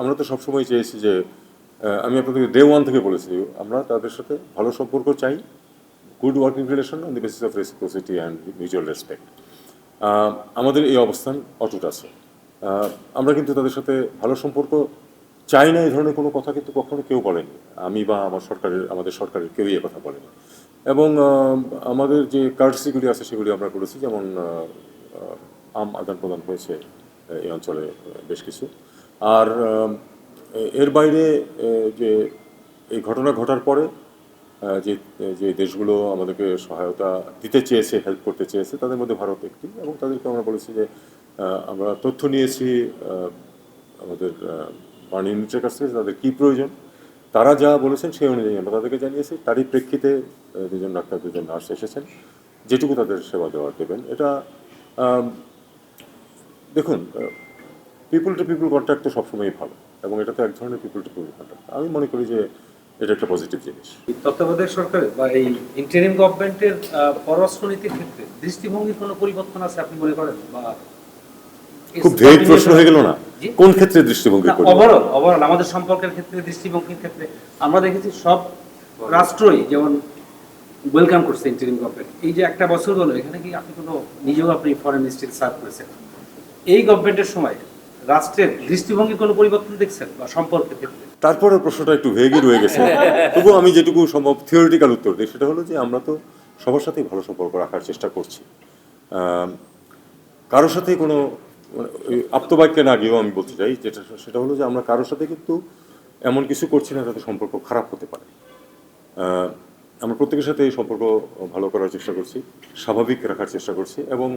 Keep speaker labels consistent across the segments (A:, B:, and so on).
A: আমরা তো সবসময় চেয়েছি যে আমি আপনাদেরকে ডে ওয়ান থেকে বলেছি, আমরা তাদের সাথে ভালো সম্পর্ক চাই good working relation on the basis of reciprocity and mutual respect আমাদের এই অবস্থান অটুট আছে। আমরা কিন্তু তাদের সাথে ভালো সম্পর্ক চাই না, এই ধরনের কোনো কথা কিন্তু কখনো কেউ বলেনি। আমি বা আমার সরকারের, আমাদের সরকারের কেউই কথা বলেনি। এবং আমাদের যে কার্ডসিগুলি আছে, সেগুলি আমরা করেছি, যেমন আম আদান প্রদান হয়েছে এই অঞ্চলে বেশ কিছু। আর এর বাইরে যে এই ঘটনা ঘটার পরে যে যে দেশগুলো আমাদেরকে সহায়তা দিতে চেয়েছে হেল্প করতে চেয়েছে, তাদের মধ্যে ভারত একটি এবং তাদেরকে আমরা বলেছি যে আমরা তথ্য নিয়েছি আমাদের বার্ন ইউনিটের কাছ থেকে তাদের কী প্রয়োজন। তারা যা বলেছেন সেই অনুযায়ী আমরা তাদেরকে জানিয়েছি। তারই প্রেক্ষিতে দুজন ডাক্তার, দুজন নার্স এসেছেন। যেটুকু তাদের সেবা দেওয়ার দেবেন। এটা দেখুন পিপুল টু পিপুল কন্ট্যাক্ট তো সবসময়ই ভালো এবং এটা তো এক ধরনের পিপুল টু পিপুল কন্ট্যাক্ট আমি মনে করি যে এটা একটা পজিটিভ জিনিস।
B: তত্ত্বাবধায়ক সরকারের বা এই ইন্টারিম গভর্নমেন্টের পররাষ্ট্রনীতির ক্ষেত্রে দৃষ্টিভঙ্গির কোনো পরিবর্তন আছে আপনি মনে করেন? বা
A: খুব ভেগ প্রশ্ন হয়ে গেল না। কোন ক্ষেত্রে দৃষ্টিভঙ্গি
B: ওভারঅল ওভারঅল আমাদের সম্পর্কের ক্ষেত্রে দৃষ্টিভঙ্গির ক্ষেত্রে আমরা দেখেছি সব রাষ্ট্রই যেমন ওয়েলকাম করছে ইন্টারিম গভর্নমেন্ট এই যে একটা বছর হলো এখানে কি আপনি কোনো নিজেও আপনি ফরেন মিনিস্ট্রি সার্ভ করেছেন? এই গভর্নমেন্টের সময় রাষ্ট্রের দৃষ্টিভঙ্গির কোনো পরিবর্তন দেখছেন বা সম্পর্কের ক্ষেত্রে?
A: তারপরে প্রশ্নটা একটু ভেগই রয়ে গেছে। তবু আমি যেটুকু সম্ভব থিওরিটিক্যাল উত্তর দিই সেটা হলো যে আমরা তো সবার সাথেই ভালো সম্পর্ক রাখার চেষ্টা করছি। কারোর সাথে কোনো মানে, আপ্তবাক্যে না গিয়েও আমি বলতে চাই যেটা সেটা হলো যে আমরা কারোর সাথে কিন্তু এমন কিছু করছি না যাতে সম্পর্ক খারাপ হতে পারে। আমরা প্রত্যেকের সাথে এই সম্পর্ক ভালো করার চেষ্টা করছি স্বাভাবিক রাখার চেষ্টা করছি এবং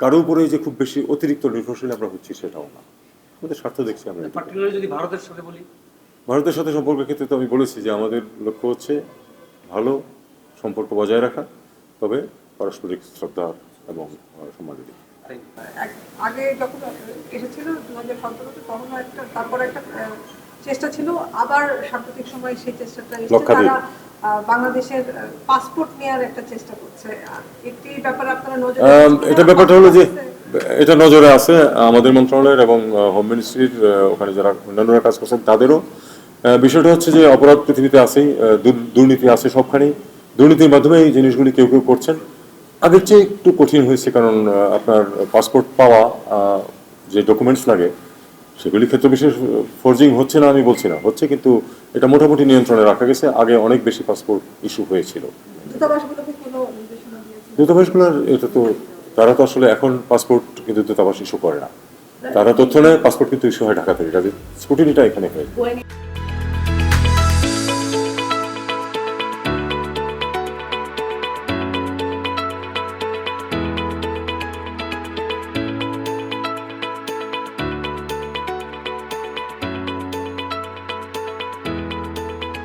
A: কারও উপরে যে খুব বেশি অতিরিক্ত নির্ভরশীল আমরা হচ্ছি সেটাও না। আমাদের স্বার্থ দেখছি আমরা
B: যদি ভারতের সাথে বলি?
A: ভারতের সাথে সম্পর্কের ক্ষেত্রে তো আমি বলেছি যে আমাদের লক্ষ্য হচ্ছে ভালো সম্পর্ক বজায় রাখা তবে পারস্পরিক শ্রদ্ধা এবং আহ, সম্মানের দিকে
C: এক- আগে যখন এসেছিল দু হাজার সতেরোতে তখন একটা তারপর একটা চেষ্টা ছিল আবার সাম্প্রতিক সময় সেই চেষ্টাটা
A: লক্ষাধিক।
C: তারা আহ, বাংলাদেশের পাসপোর্ট নেওয়ার একটা চেষ্টা করছে। একটি ব্যাপারে আপনারা নজর
A: আম,
C: রেখেছেন কিনা?
A: এটা ব্যাপারটা হলো যে এটা নজরে আছে আমাদের মন্ত্রণালয়ের এবং হোম মিনিস্ট্রির ওখানে যারা অন্যান্যরা কাজ করছেন তাদেরও। বিষয়টা হচ্ছে যে অপরাধ পৃথিবীতে আছেই দুর্নীতি আছে সবখানেই। দুর্নীতির মাধ্যমে এই জিনিসগুলি কেউ কেউ করছেন। আগের চেয়ে একটু কঠিন হয়েছে কারণ আপনার পাসপোর্ট পাওয়া যে ডকুমেন্টস লাগে সেগুলি ক্ষেত্রে বিশেষ ফোর্জিং হচ্ছে না আমি বলছি না। হচ্ছে কিন্তু এটা মোটামুটি নিয়ন্ত্রণে রাখা গেছে। আগে অনেক বেশি পাসপোর্ট ইস্যু হয়েছিল। দূতাবাসগুলোর এটা তো তারা তো আসলে এখন পাসপোর্ট কিন্তু দূতাবাস ইস্যু করে না। তারা তথ্য নেয় পাসপোর্ট কিন্তু ইস্যু হয় ঢাকা থেকে। তাদের স্কুটিনিটা এখানে হয়